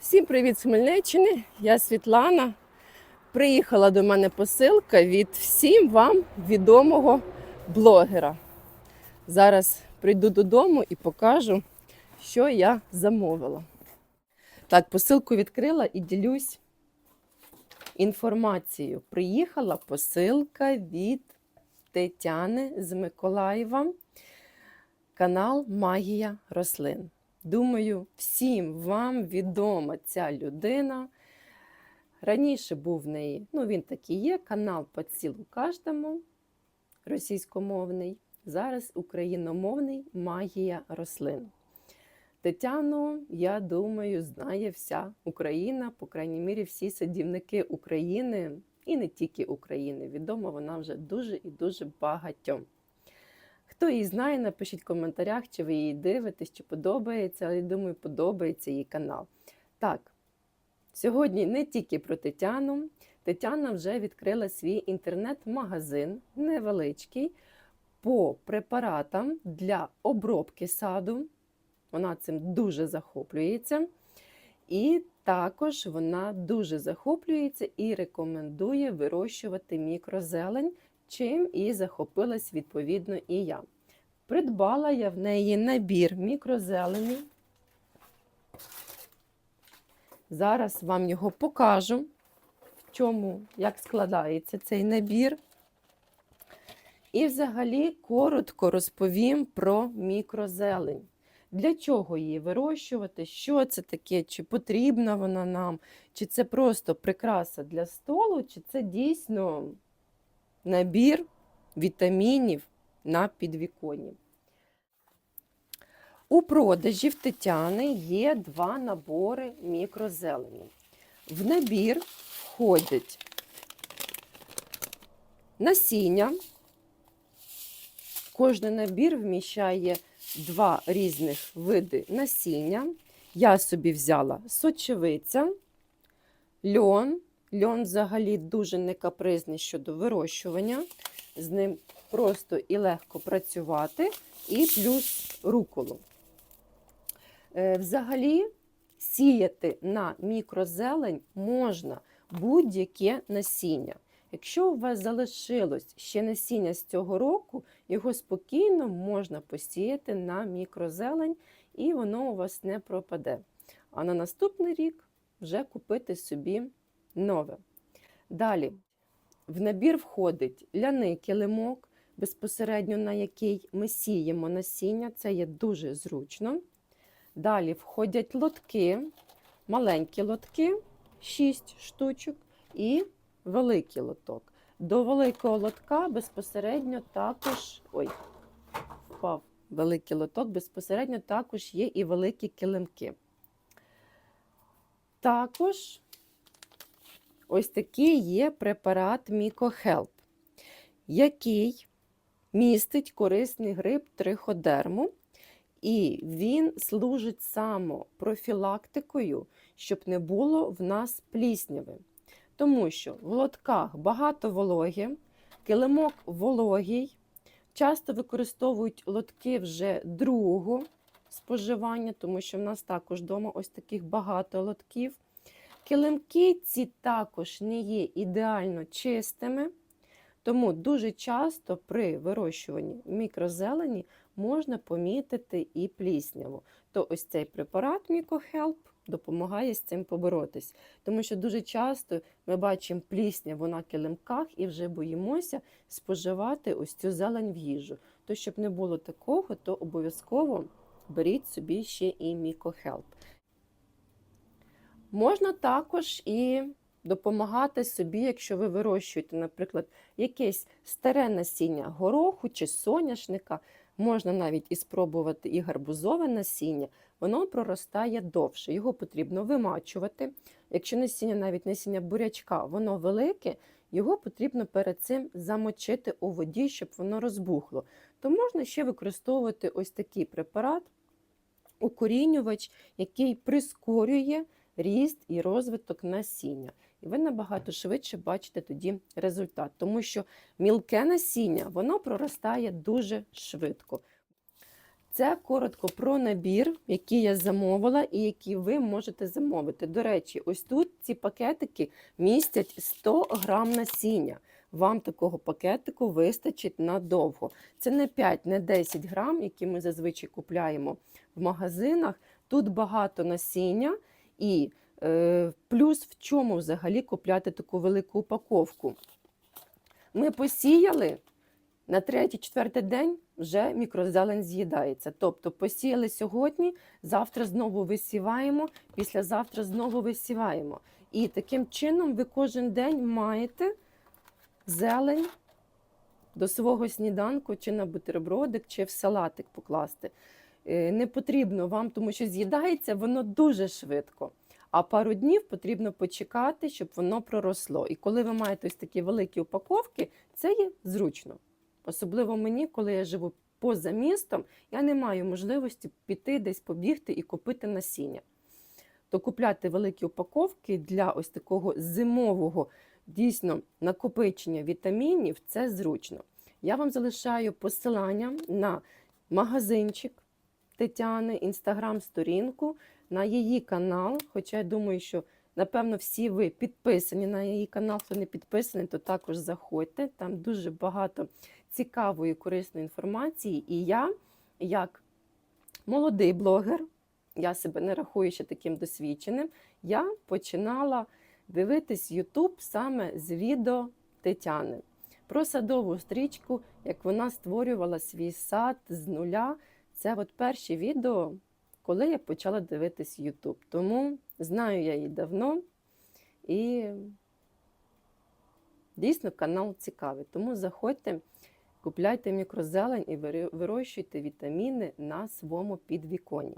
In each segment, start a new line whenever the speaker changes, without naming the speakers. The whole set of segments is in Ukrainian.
Всім привіт з Хмельниччини! Я Світлана. Приїхала до мене посилка від всім вам відомого блогера. Зараз прийду додому і покажу, що я замовила. Так, посилку відкрила і ділюсь інформацією. Приїхала посилка від Тетяни з Миколаєва, канал Магія рослин. Думаю, всім вам відома ця людина. Раніше був в неї, ну він такий є, канал по цілу кожному російськомовний, зараз україномовний магія рослин. Тетяну, я думаю, знає вся Україна, по крайній мірі, всі садівники України і не тільки України. Відома вона вже дуже і дуже багатьом. Хто її знає, напишіть в коментарях, чи ви її дивитесь, чи подобається, але я думаю, подобається її канал. Так, сьогодні не тільки про Тетяну. Тетяна вже відкрила свій інтернет-магазин невеличкий по препаратам для обробки саду. Вона цим дуже захоплюється. І також вона дуже захоплюється і рекомендує вирощувати мікрозелень чим і захопилась відповідно і я. Придбала я в неї набір мікрозелені. Зараз вам його покажу, в чому, як складається цей набір. І взагалі коротко розповім про мікрозелень. Для чого її вирощувати, що це таке, чи потрібна вона нам, чи це просто прикраса для столу, чи це дійсно набір вітамінів на підвіконні. У продажі в Тетяни є два набори мікрозелені. В набір входять насіння. Кожний набір вміщає два різних види насіння. Я собі взяла сочевиця, льон, Льон взагалі дуже некапризний щодо вирощування. З ним просто і легко працювати, і плюс руколу. Е, Взагалі, сіяти на мікрозелень можна будь-яке насіння. Якщо у вас залишилось ще насіння з цього року, його спокійно можна посіяти на мікрозелень, і воно у вас не пропаде. А на наступний рік вже купити собі нове. Далі в набір входить ляний килимок, безпосередньо на який ми сіємо насіння, це є дуже зручно. Далі входять лотки, маленькі лотки, 6 штучок, і великий лоток. До великого лотка безпосередньо також. Ой, впав великий лоток, безпосередньо також є і великі килимки. Також ось такий є препарат Мікохелп, який містить корисний гриб триходерму, і він служить самопрофілактикою, щоб не було в нас плісняви. Тому що в лотках багато вологи, килимок вологий, часто використовують лотки вже другого споживання, тому що в нас також вдома ось таких багато лотків. Килимки ці також не є ідеально чистими, тому дуже часто при вирощуванні мікрозелені можна помітити і плісняву. То ось цей препарат Мікохелп допомагає з цим поборотись. Тому що дуже часто ми бачимо плісняву на килимках і вже боїмося споживати ось цю зелень в їжу. То, щоб не було такого, то обов'язково беріть собі ще і Мікохелп. Можна також і допомагати собі, якщо ви вирощуєте, наприклад, якесь старе насіння гороху чи соняшника, можна навіть і спробувати і гарбузове насіння, воно проростає довше. Його потрібно вимачувати. Якщо насіння, навіть насіння бурячка, воно велике, його потрібно перед цим замочити у воді, щоб воно розбухло. То можна ще використовувати ось такий препарат, укорінювач, який прискорює ріст і розвиток насіння. І ви набагато швидше бачите тоді результат, тому що мілке насіння воно проростає дуже швидко. Це коротко про набір, який я замовила і який ви можете замовити. До речі, ось тут ці пакетики містять 100 грам насіння. Вам такого пакетику вистачить надовго. Це не 5, не 10 грам, які ми зазвичай купляємо в магазинах. Тут багато насіння і е, плюс в чому взагалі купляти таку велику упаковку. Ми посіяли на третій-четвертий день вже мікрозелень з'їдається. Тобто посіяли сьогодні, завтра знову висіваємо, післязавтра знову висіваємо. І таким чином ви кожен день маєте зелень до свого сніданку, чи на бутербродик, чи в салатик покласти. Е, Не потрібно вам, тому що з'їдається воно дуже швидко. А пару днів потрібно почекати, щоб воно проросло. І коли ви маєте ось такі великі упаковки, це є зручно. Особливо мені, коли я живу поза містом, я не маю можливості піти десь побігти і купити насіння. То купляти великі упаковки для ось такого зимового дійсно накопичення вітамінів це зручно. Я вам залишаю посилання на магазинчик Тетяни, інстаграм-сторінку, на її канал. Хоча я думаю, що напевно всі ви підписані на її канал. Хто не підписаний, то також заходьте. Там дуже багато цікавої, корисної інформації. І я, як молодий блогер, я себе не рахую ще таким досвідченим, я починала дивитись YouTube саме з відео Тетяни про садову стрічку, як вона створювала свій сад з нуля. Це от перші відео, коли я почала дивитись YouTube. Тому знаю я її давно і дійсно канал цікавий. Тому заходьте, купляйте мікрозелень і вирощуйте вітаміни на своєму підвіконні.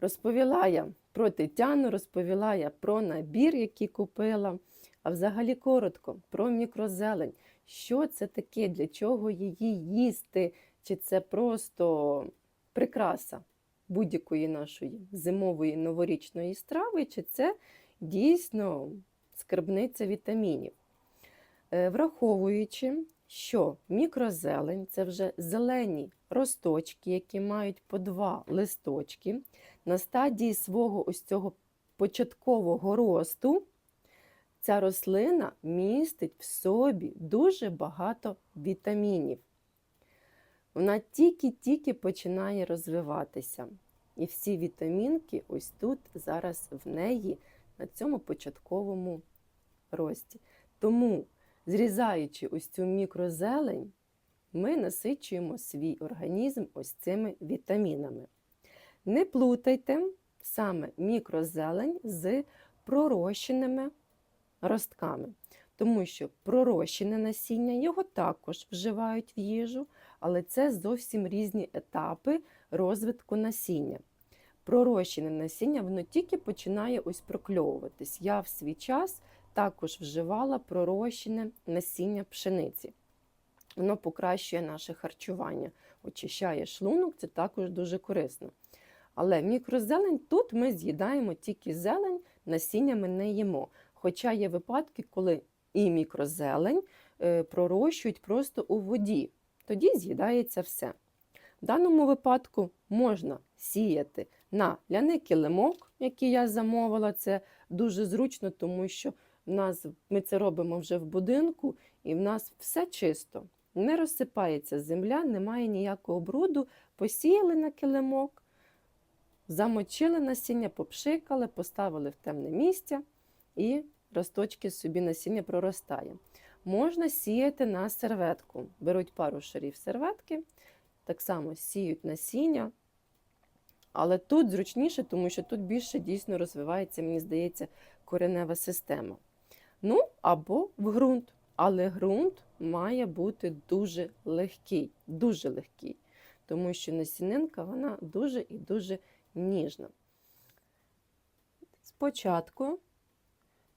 Розповіла я про Тетяну, розповіла я про набір, який купила. А взагалі коротко про мікрозелень. Що це таке, для чого її їсти? Чи це просто прикраса будь-якої нашої зимової новорічної страви, чи це дійсно скарбниця вітамінів? Е, Враховуючи, що мікрозелень це вже зелені росточки, які мають по два листочки, на стадії свого ось цього початкового росту. Ця рослина містить в собі дуже багато вітамінів. Вона тільки-тільки починає розвиватися. І всі вітамінки ось тут зараз в неї на цьому початковому рості. Тому, зрізаючи ось цю мікрозелень, ми насичуємо свій організм ось цими вітамінами. Не плутайте саме мікрозелень з пророщеними ростками, тому що пророщене насіння його також вживають в їжу, але це зовсім різні етапи розвитку насіння. Пророщене насіння воно тільки починає ось прокльовуватись. Я в свій час також вживала пророщене насіння пшениці. Воно покращує наше харчування, очищає шлунок, це також дуже корисно. Але мікрозелень тут ми з'їдаємо тільки зелень, насіння ми не їмо. Хоча є випадки, коли і мікрозелень е, пророщують просто у воді, тоді з'їдається все. В даному випадку можна сіяти на ляний килимок, який я замовила. Це дуже зручно, тому що в нас, ми це робимо вже в будинку, і в нас все чисто. Не розсипається земля, немає ніякого бруду. Посіяли на килимок, замочили насіння, попшикали, поставили в темне місце і росточки собі насіння проростає. Можна сіяти на серветку. Беруть пару шарів серветки, так само сіють насіння. Але тут зручніше, тому що тут більше дійсно розвивається, мені здається, коренева система. Ну, або в ґрунт. Але ґрунт має бути дуже легкий, дуже легкий, тому що насінинка вона дуже і дуже ніжна. Спочатку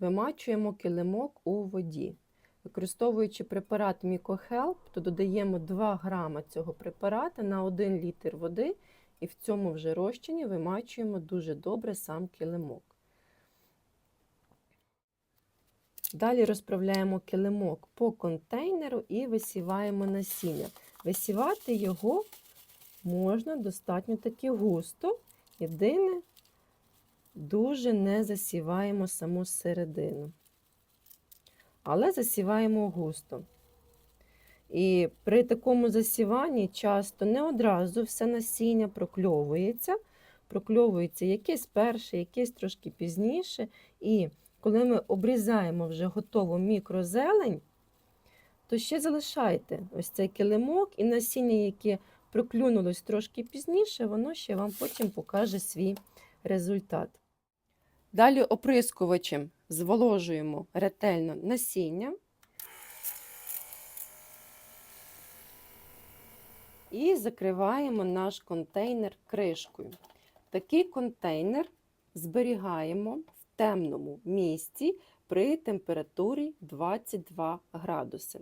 вимачуємо килимок у воді. Використовуючи препарат Мікохелп, то додаємо 2 грама цього препарату на 1 літр води, і в цьому вже розчині вимачуємо дуже добре сам килимок. Далі розправляємо килимок по контейнеру і висіваємо насіння. Висівати його можна достатньо таки густо. Єдине, дуже не засіваємо саму середину. Але засіваємо густо. І при такому засіванні часто не одразу все насіння прокльовується. Прокльовується якесь перше, якесь трошки пізніше. І коли ми обрізаємо вже готову мікрозелень, то ще залишайте ось цей килимок і насіння, яке проклюнулось трошки пізніше, воно ще вам потім покаже свій результат. Далі оприскувачем зволожуємо ретельно насіння. І закриваємо наш контейнер кришкою. Такий контейнер зберігаємо в темному місці при температурі 22 градуси.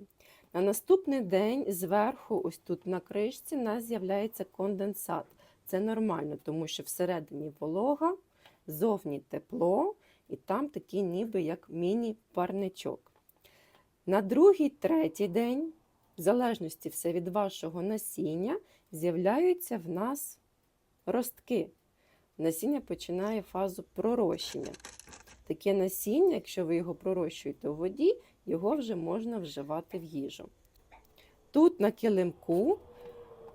На наступний день зверху, ось тут на кришці, у нас з'являється конденсат. Це нормально, тому що всередині волога, зовні тепло, і там такий ніби як міні-парничок. На другий, третій день, в залежності все від вашого насіння, з'являються в нас ростки. Насіння починає фазу пророщення. Таке насіння, якщо ви його пророщуєте у воді, його вже можна вживати в їжу. Тут на килимку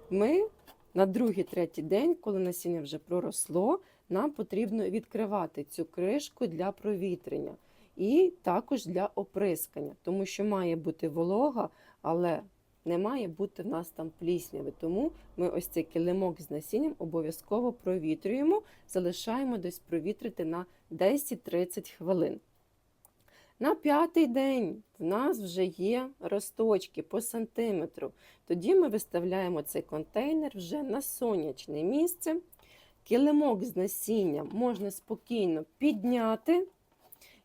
ми на другий-третій день, коли насіння вже проросло, нам потрібно відкривати цю кришку для провітрення і також для оприскання, тому що має бути волога, але не має бути в нас там плісняви. Тому ми ось цей килимок з насінням обов'язково провітрюємо, залишаємо десь провітрити на 10-30 хвилин. На п'ятий день в нас вже є росточки по сантиметру. Тоді ми виставляємо цей контейнер вже на сонячне місце. Килимок з насінням можна спокійно підняти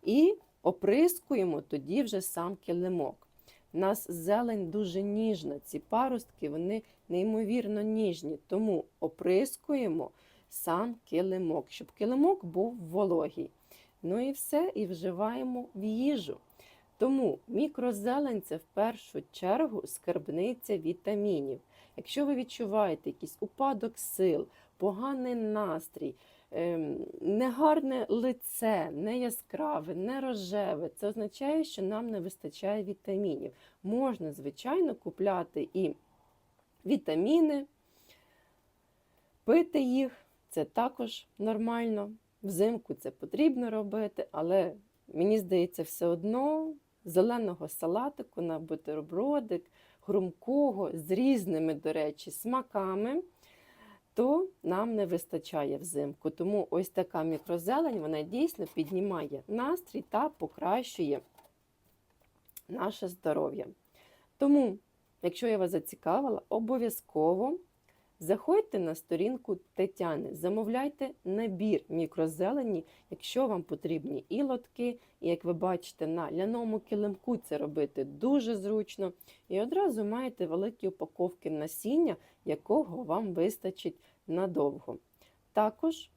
і оприскуємо тоді вже сам килимок. У нас зелень дуже ніжна, ці паростки вони неймовірно ніжні, тому оприскуємо сам килимок, щоб килимок був вологий. Ну і все, і вживаємо в їжу. Тому мікрозелень це в першу чергу скарбниця вітамінів. Якщо ви відчуваєте якийсь упадок сил, поганий настрій, ем, негарне лице, не яскраве, не рожеве, це означає, що нам не вистачає вітамінів. Можна, звичайно, купляти і вітаміни, пити їх, це також нормально. Взимку це потрібно робити, але мені здається, все одно зеленого салатику на бутербродик, хрумкого з різними, до речі, смаками, то нам не вистачає взимку. Тому ось така мікрозелень вона дійсно піднімає настрій та покращує наше здоров'я. Тому, якщо я вас зацікавила, обов'язково. Заходьте на сторінку Тетяни, замовляйте набір мікрозелені, якщо вам потрібні і лотки, і як ви бачите, на ляному килимку це робити дуже зручно. І одразу маєте великі упаковки насіння, якого вам вистачить надовго. Також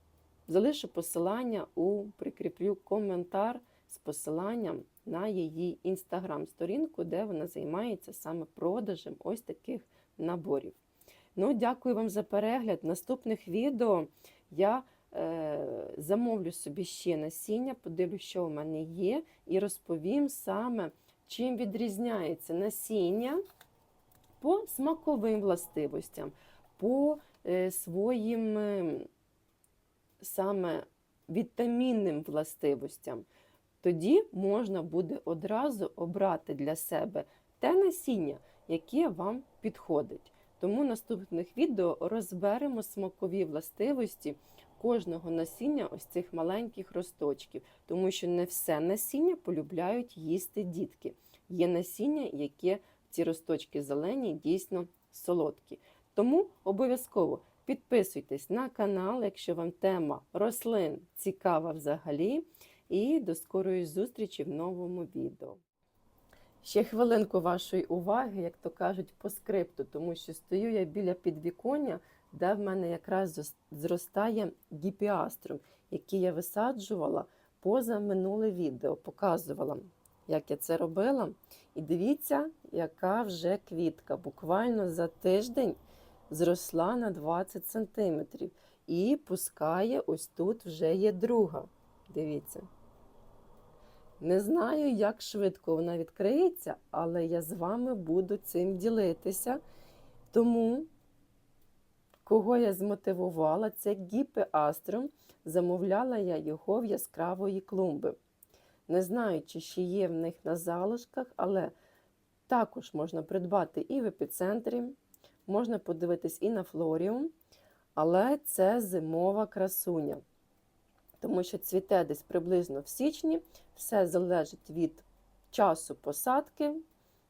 залишу посилання у прикріплю коментар з посиланням на її інстаграм-сторінку, де вона займається саме продажем ось таких наборів. Ну, дякую вам за перегляд. Наступних відео я е, замовлю собі ще насіння, подивлюсь, що у мене є, і розповім саме, чим відрізняється насіння по смаковим властивостям, по е, своїм е, саме вітамінним властивостям. Тоді можна буде одразу обрати для себе те насіння, яке вам підходить. Тому в наступних відео розберемо смакові властивості кожного насіння ось цих маленьких росточків, тому що не все насіння полюбляють їсти дітки. Є насіння, яке ці росточки зелені, дійсно солодкі. Тому обов'язково підписуйтесь на канал, якщо вам тема рослин цікава взагалі. І до скорої зустрічі в новому відео. Ще хвилинку вашої уваги, як то кажуть, по скрипту, тому що стою я біля підвіконня, де в мене якраз зростає гіпіаструм, який я висаджувала поза минуле відео, показувала, як я це робила. І дивіться, яка вже квітка. Буквально за тиждень зросла на 20 см і пускає ось тут вже є друга. Дивіться. Не знаю, як швидко вона відкриється, але я з вами буду цим ділитися. Тому, кого я змотивувала, це гіпе Аструм. Замовляла я його в яскравої клумби. Не знаю, чи ще є в них на залишках, але також можна придбати і в епіцентрі, можна подивитись і на флоріум, але це зимова красуня. Тому що цвіте десь приблизно в січні, все залежить від часу посадки.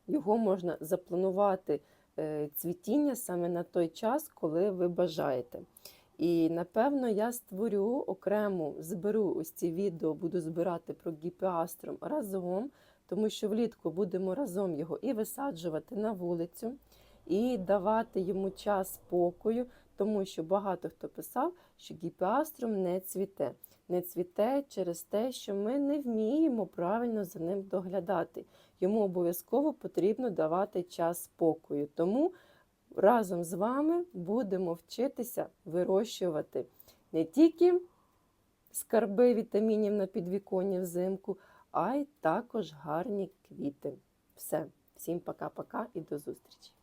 Його можна запланувати е, цвітіння саме на той час, коли ви бажаєте. І напевно я створю окрему, зберу ось ці відео, буду збирати про гіпеаструм разом, тому що влітку будемо разом його і висаджувати на вулицю, і давати йому час спокою, тому що багато хто писав, що гіпеаструм не цвіте. Не цвіте через те, що ми не вміємо правильно за ним доглядати. Йому обов'язково потрібно давати час спокою. Тому разом з вами будемо вчитися вирощувати не тільки скарби вітамінів на підвіконні взимку, а й також гарні квіти. Все, всім пока-пока і до зустрічі!